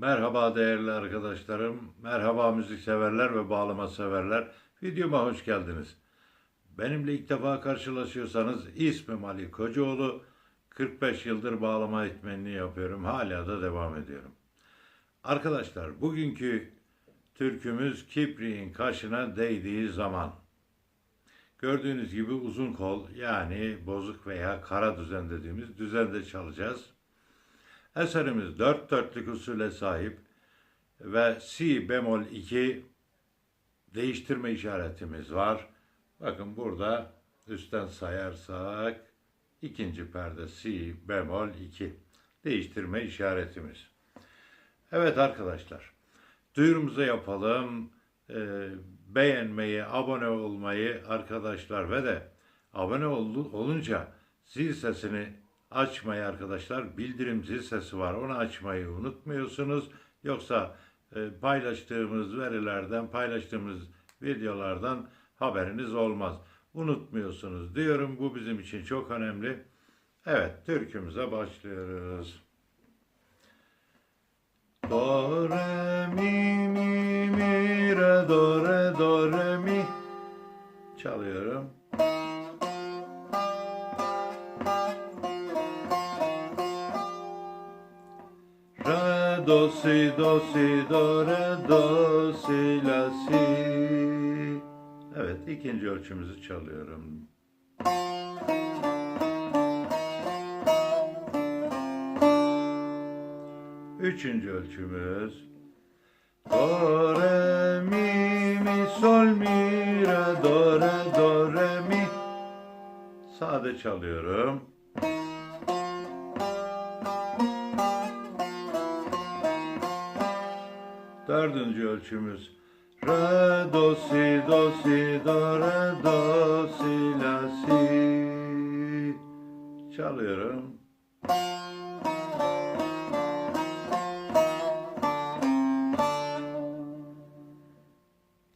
Merhaba değerli arkadaşlarım, merhaba müzik severler ve bağlama severler. Videoma hoş geldiniz. Benimle ilk defa karşılaşıyorsanız ismim Ali Kocaoğlu. 45 yıldır bağlama eğitmenliği yapıyorum. Hala da devam ediyorum. Arkadaşlar bugünkü türkümüz Kipri'nin kaşına değdiği zaman. Gördüğünüz gibi uzun kol yani bozuk veya kara düzen dediğimiz düzende çalacağız. Eserimiz dört dörtlük usule sahip ve si bemol 2 değiştirme işaretimiz var. Bakın burada üstten sayarsak ikinci perde si bemol 2 değiştirme işaretimiz. Evet arkadaşlar duyurumuzu yapalım. Ee, beğenmeyi, abone olmayı arkadaşlar ve de abone ol- olunca zil sesini açmayı arkadaşlar bildirim zil sesi var onu açmayı unutmuyorsunuz. Yoksa e, paylaştığımız verilerden paylaştığımız videolardan haberiniz olmaz. Unutmuyorsunuz diyorum bu bizim için çok önemli. Evet türkümüze başlıyoruz. Do re mi mi mi re do re do re mi çalıyorum. Do si do si do re do si la si. Evet ikinci ölçümüzü çalıyorum. Üçüncü ölçümüz. Do re mi mi sol mi re do re do re mi. Sade çalıyorum. Dördüncü ölçümüz. Re do si do si do re do si la si. Çalıyorum.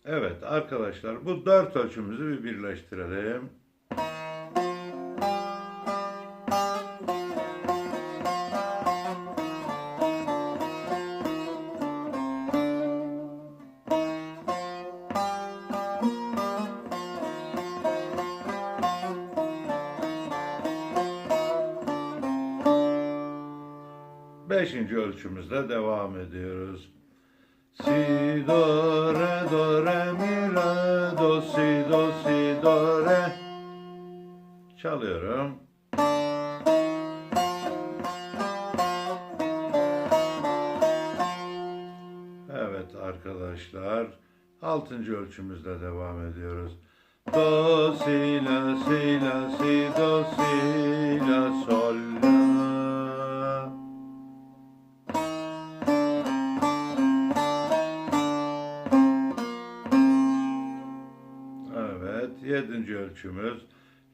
Evet arkadaşlar bu dört ölçümüzü bir birleştirelim. Beşinci ölçümüzle devam ediyoruz. Si do re do re mi re do si do si do re çalıyorum. Evet arkadaşlar altıncı ölçümüzle devam ediyoruz. Do si la si la si do si la sol la. Yedinci ölçümüz.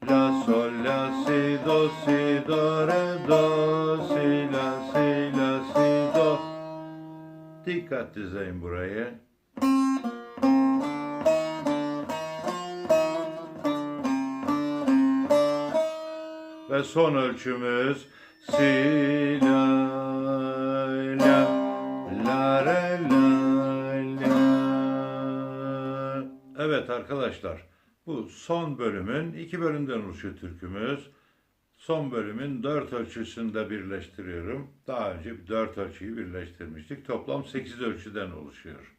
La, sol, la, si, do, si, do, re, do, si, la, si, la, si, do. Dikkat izleyin burayı. Ve son ölçümüz si, la, la, la, re, la, la. Evet arkadaşlar, bu son bölümün iki bölümden oluşuyor türkümüz. Son bölümün dört ölçüsünde birleştiriyorum. Daha önce dört ölçüyü birleştirmiştik. Toplam sekiz ölçüden oluşuyor.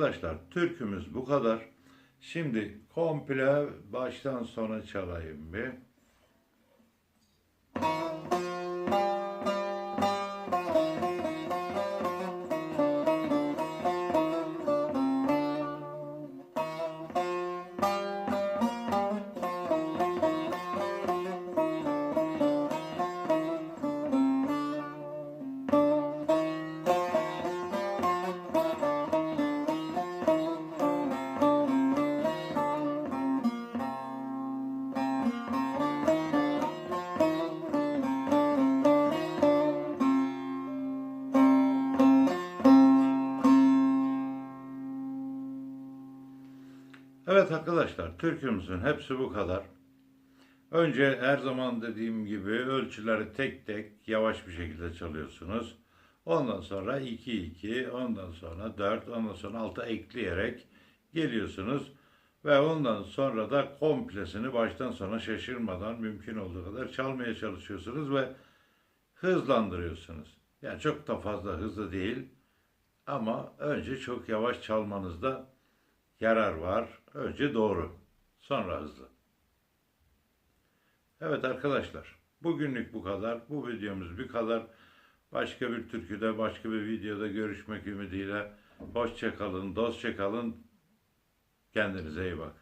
Arkadaşlar, türkümüz bu kadar. Şimdi komple baştan sona çalayım bir. Evet arkadaşlar, türkümüzün hepsi bu kadar. Önce her zaman dediğim gibi ölçüleri tek tek yavaş bir şekilde çalıyorsunuz. Ondan sonra 2-2, ondan sonra 4, ondan sonra 6 ekleyerek geliyorsunuz. Ve ondan sonra da komplesini baştan sona şaşırmadan mümkün olduğu kadar çalmaya çalışıyorsunuz ve hızlandırıyorsunuz. Yani çok da fazla hızlı değil ama önce çok yavaş çalmanızda yarar var. Önce doğru, sonra hızlı. Evet arkadaşlar, bugünlük bu kadar. Bu videomuz bir kadar. Başka bir türküde, başka bir videoda görüşmek ümidiyle. Hoşça kalın. Kendinize iyi bakın.